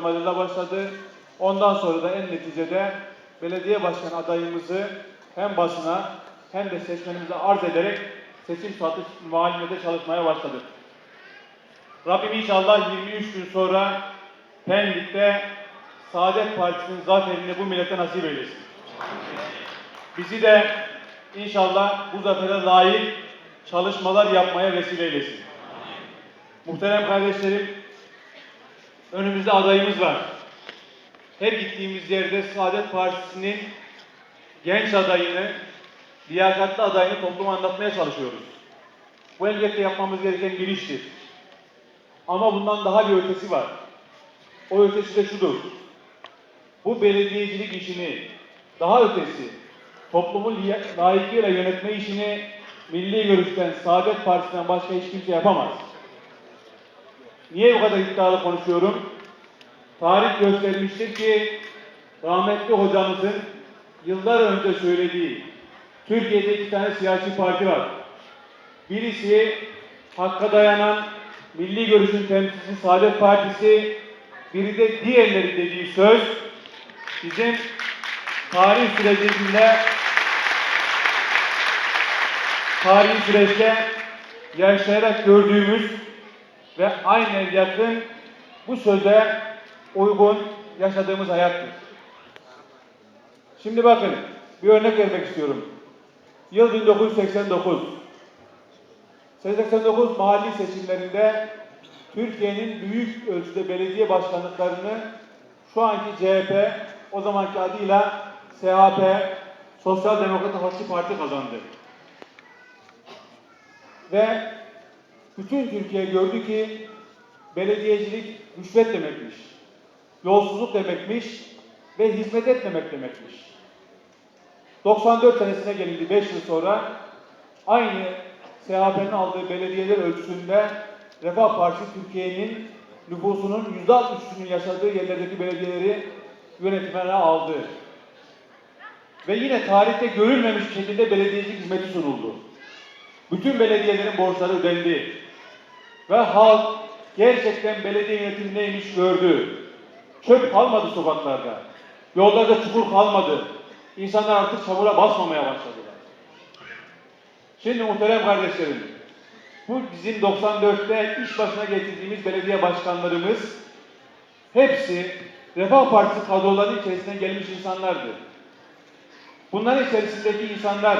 yoklamayla başladı. Ondan sonra da en neticede belediye başkan adayımızı hem basına hem de seçmenimize arz ederek seçim satış muhalimede çalışmaya başladık. Rabbim inşallah 23 gün sonra Pendik'te Saadet Partisi'nin zaferini bu millete nasip eylesin. Bizi de inşallah bu zafere layık çalışmalar yapmaya vesile eylesin. Muhterem kardeşlerim, önümüzde adayımız var. Her gittiğimiz yerde Saadet Partisi'nin genç adayını, liyakatli adayını topluma anlatmaya çalışıyoruz. Bu elbette yapmamız gereken bir iştir. Ama bundan daha bir ötesi var. O ötesi de şudur. Bu belediyecilik işini daha ötesi toplumun liya- layıkıyla yönetme işini milli görüşten Saadet Partisi'nden başka hiç kimse yapamaz. Niye bu kadar iddialı konuşuyorum? Tarih göstermiştir ki rahmetli hocamızın yıllar önce söylediği Türkiye'de iki tane siyasi parti var. Birisi hakka dayanan milli görüşün temsilcisi Saadet Partisi, biri de diğerleri dediği söz bizim tarih sürecinde tarihi süreçte yaşayarak gördüğümüz ve aynen yakın bu söze uygun yaşadığımız hayattır. Şimdi bakın bir örnek vermek istiyorum. Yıl 1989. 89 mahalli seçimlerinde Türkiye'nin büyük ölçüde belediye başkanlıklarını şu anki CHP, o zamanki adıyla SHP, Sosyal Demokrat Halkçı Parti kazandı. Ve bütün Türkiye gördü ki belediyecilik rüşvet demekmiş, yolsuzluk demekmiş ve hizmet etmemek demekmiş. 94 senesine gelindi 5 yıl sonra aynı SHP'nin aldığı belediyeler ölçüsünde Refah Partisi Türkiye'nin nüfusunun %63'ünün yaşadığı yerlerdeki belediyeleri yönetimine aldı. Ve yine tarihte görülmemiş şekilde belediyecilik hizmeti sunuldu. Bütün belediyelerin borçları ödendi. Ve halk gerçekten belediye yönetimi neymiş gördü. Çöp kalmadı sokaklarda. Yollarda çukur kalmadı. İnsanlar artık çamura basmamaya başladılar. Şimdi muhterem kardeşlerim, bu bizim 94'te iş başına getirdiğimiz belediye başkanlarımız hepsi Refah Partisi kadroları içerisinden gelmiş insanlardı. Bunların içerisindeki insanlar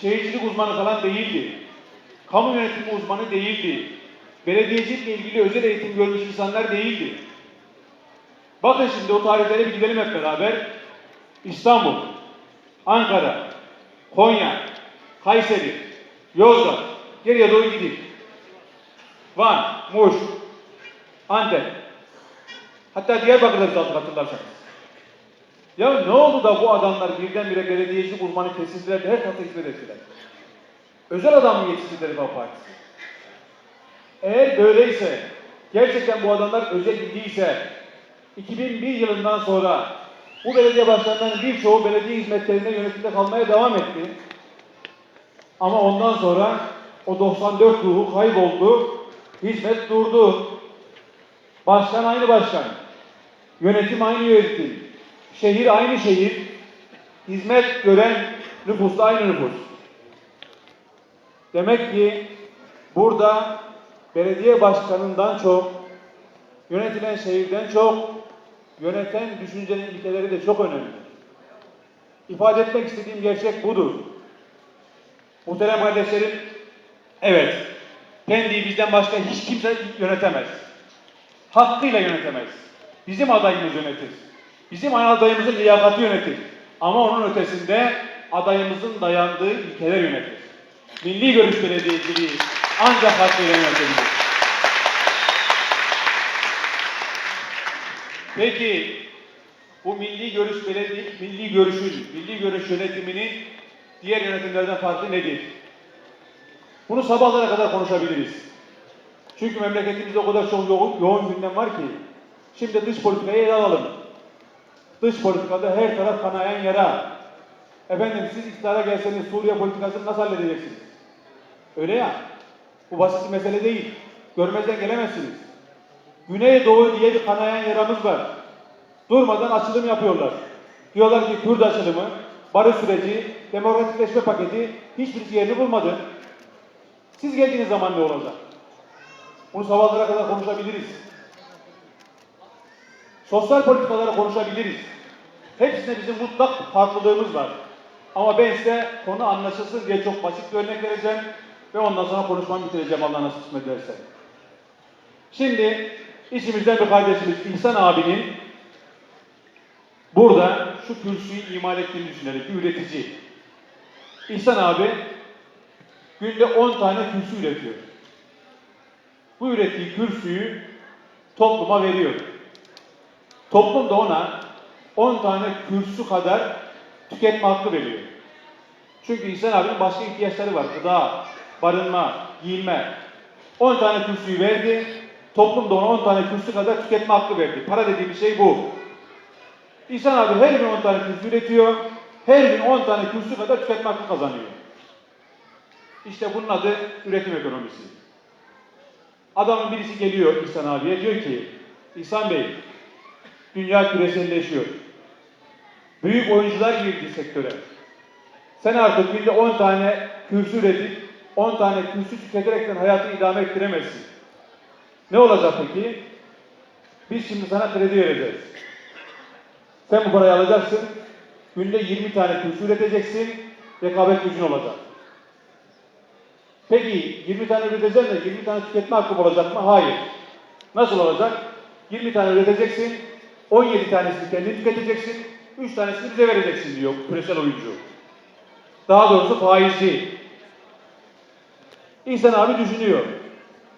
şehircilik uzmanı falan değildi. Kamu yönetimi uzmanı değildi. Belediyecilikle ilgili özel eğitim görmüş insanlar değildi. Bakın şimdi o tarihlere bir gidelim hep beraber. İstanbul, Ankara, Konya, Kayseri, Yozgat, geriye doğru gideyim. Van, Muş, Antep. Hatta Diyarbakır'da biz hatırlarsanız. Ya ne oldu da bu adamlar birdenbire belediyecilik uzmanı kesildiler de her tarafta hizmet ettiler? Özel adam mı yetiştirdi Refah Partisi? Eğer böyleyse, gerçekten bu adamlar özel bildiyse, 2001 yılından sonra bu belediye başkanlarının birçoğu belediye hizmetlerinde yönetimde kalmaya devam etti. Ama ondan sonra o 94 ruhu kayboldu, hizmet durdu. Başkan aynı başkan, yönetim aynı yönetim, şehir aynı şehir, hizmet gören nüfus aynı nüfus. Demek ki burada belediye başkanından çok, yönetilen şehirden çok, yöneten düşüncenin ilkeleri de çok önemli. İfade etmek istediğim gerçek budur. Muhterem kardeşlerim, evet, Pendik'i bizden başka hiç kimse yönetemez. Hakkıyla yönetemez. Bizim adayımız yönetir. Bizim adayımızın liyakati yönetir. Ama onun ötesinde adayımızın dayandığı ilkeler yönetir. Milli görüş belediyeciliği ancak hakkıyla yönetebilir. Peki bu milli görüş belediye, milli görüşün, milli görüş yönetiminin diğer yönetimlerden farkı nedir? Bunu sabahlara kadar konuşabiliriz. Çünkü memleketimizde o kadar çok yoğun, yoğun gündem var ki. Şimdi dış politikayı ele alalım. Dış politikada her taraf kanayan yara. Efendim siz iktidara gelseniz Suriye politikasını nasıl halledeceksiniz? Öyle ya. Bu basit mesele değil. Görmezden gelemezsiniz. Güneydoğu diye bir kanayan yaramız var. Durmadan açılım yapıyorlar. Diyorlar ki Kürt açılımı, barış süreci, demokratikleşme paketi hiçbirisi yerini bulmadı. Siz geldiğiniz zaman ne olacak? Bunu sabahlara kadar konuşabiliriz. Sosyal politikaları konuşabiliriz. Hepsinde bizim mutlak farklılığımız var. Ama ben size konu anlaşılsın diye çok basit bir örnek vereceğim ve ondan sonra konuşmamı bitireceğim Allah nasip kısmet ederse. Şimdi içimizden bir kardeşimiz İhsan abinin burada şu kürsüyü imal ettiğini düşünelim. Bir üretici. İhsan abi günde 10 tane kürsü üretiyor. Bu ürettiği kürsüyü topluma veriyor. Toplum da ona 10 tane kürsü kadar tüketme hakkı veriyor. Çünkü İhsan abinin başka ihtiyaçları var. Gıda, barınma, giyinme. 10 tane kürsüyü verdi. Toplum da ona 10 tane kürsü kadar tüketme hakkı verdi. Para dediğimiz şey bu. İhsan abi her gün 10 tane kürsü üretiyor. Her gün 10 tane kürsü kadar tüketme hakkı kazanıyor. İşte bunun adı üretim ekonomisi. Adamın birisi geliyor İhsan abiye diyor ki İhsan Bey dünya küreselleşiyor. Büyük oyuncular girdi sektöre. Sen artık günde 10 tane kürsü üretip 10 tane kürsü tüketerekten hayatı idame ettiremezsin. Ne olacak peki? Biz şimdi sana kredi vereceğiz. Sen bu parayı alacaksın. Günde 20 tane kürsü üreteceksin. Rekabet gücün olacak. Peki 20 tane üreteceksin de 20 tane tüketme hakkı olacak mı? Hayır. Nasıl olacak? 20 tane üreteceksin. 17 tanesini kendin tüketeceksin. 3 tanesini bize vereceksin diyor küresel oyuncu. Daha doğrusu faizci. İnsan abi düşünüyor.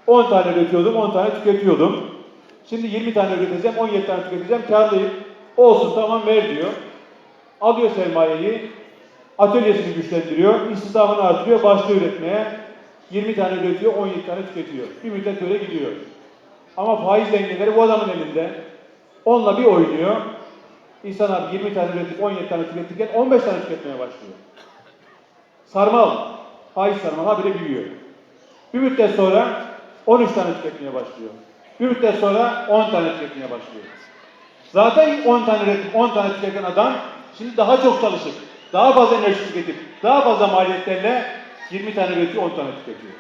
10 tane üretiyordum, 10 tane tüketiyordum. Şimdi 20 tane üreteceğim, 17 tane tüketeceğim, karlıyım. Olsun tamam ver diyor. Alıyor sermayeyi, atölyesini güçlendiriyor, istihdamını artırıyor, başlıyor üretmeye. 20 tane üretiyor, 17 tane tüketiyor. Bir müddet böyle gidiyor. Ama faiz dengeleri bu adamın elinde. Onunla bir oynuyor. İnsan abi 20 tane üretip 17 tane tüketirken 15 tane tüketmeye başlıyor. Sarmal, faiz sarmal habire büyüyor. Bir müddet sonra 13 tane tüketmeye başlıyor. Bir müddet sonra 10 tane tüketmeye başlıyor. Zaten 10 tane üretip 10 tane tüketen adam şimdi daha çok çalışıp, daha fazla enerji tüketip, daha fazla maliyetlerle 20 tane üretiyor, 10 tane tüketiyor.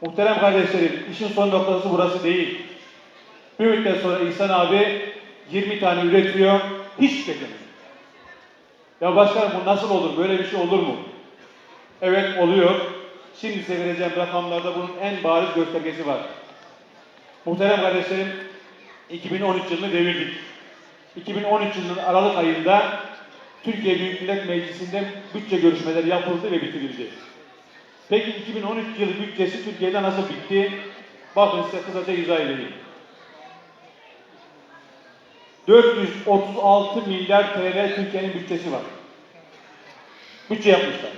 Muhterem kardeşlerim, işin son noktası burası değil. Bir müddet sonra İhsan abi 20 tane üretiyor, hiç tüketemiyor. Ya başkanım bu nasıl olur, böyle bir şey olur mu? Evet oluyor. Şimdi size vereceğim rakamlarda bunun en bariz göstergesi var. Muhterem kardeşlerim, 2013 yılını devirdik. 2013 yılının Aralık ayında Türkiye Büyük Millet Meclisi'nde bütçe görüşmeleri yapıldı ve bitirildi. Peki 2013 yılı bütçesi Türkiye'de nasıl bitti? Bakın size kısaca izah edeyim. 436 milyar TL Türkiye'nin bütçesi var. Bütçe yapmışlar.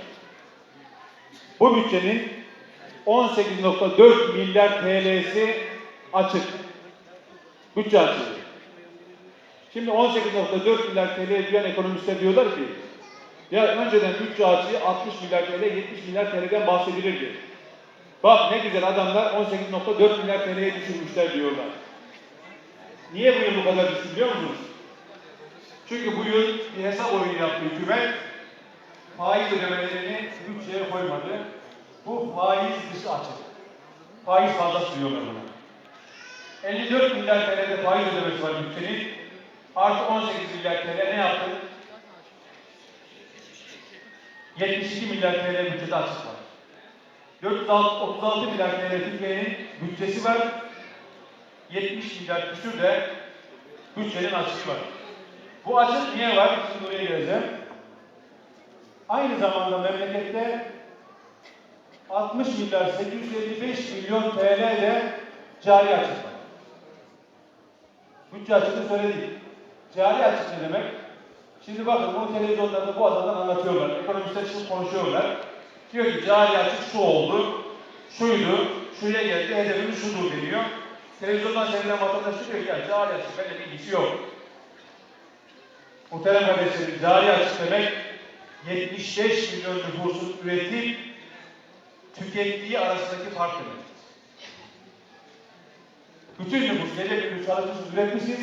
Bu bütçenin 18.4 milyar TL'si açık. Bütçe açığı. Şimdi 18.4 milyar TL diyen ekonomistler diyorlar ki ya önceden bütçe açığı 60 milyar TL, 70 milyar TL'den bahsedilirdi. Bak ne güzel adamlar 18.4 milyar TL'ye düşürmüşler diyorlar. Niye bu yıl bu kadar düştü biliyor musunuz? Çünkü bu yıl bir hesap oyunu yaptı hükümet. Faiz ödemelerini bütçeye koymadı. Bu faiz dışı açık. Faiz fazlası diyorlar buna. 54 milyar TL'de faiz ödemesi var bütçenin. Artı 18 milyar TL ne yaptı? 72 milyar TL bütçede açık var. 436 milyar TL Türkiye'nin bütçesi var. 70 milyar küsür de bütçenin açığı var. Bu açık niye var? Şimdi oraya geleceğim. Aynı zamanda memlekette 60 milyar 855 milyon TL ile cari açık var. Bütçe açığını söyledik. Cari açık ne demek? Şimdi bakın bunu televizyonlarda bu adamlar anlatıyorlar. Ekonomistler şimdi konuşuyorlar. Diyor ki cari açık şu oldu, şuydu, şuraya geldi, hedefimiz şudur deniyor. Televizyondan seyreden vatandaş diyor ki ya cari açık böyle bir ilgisi yok. Muhterem kardeşlerim, cari açık demek 75 milyon nüfusun üretip tükettiği arasındaki fark demek. Bütün nüfus gece gündüz çalışmışız, üretmişiz.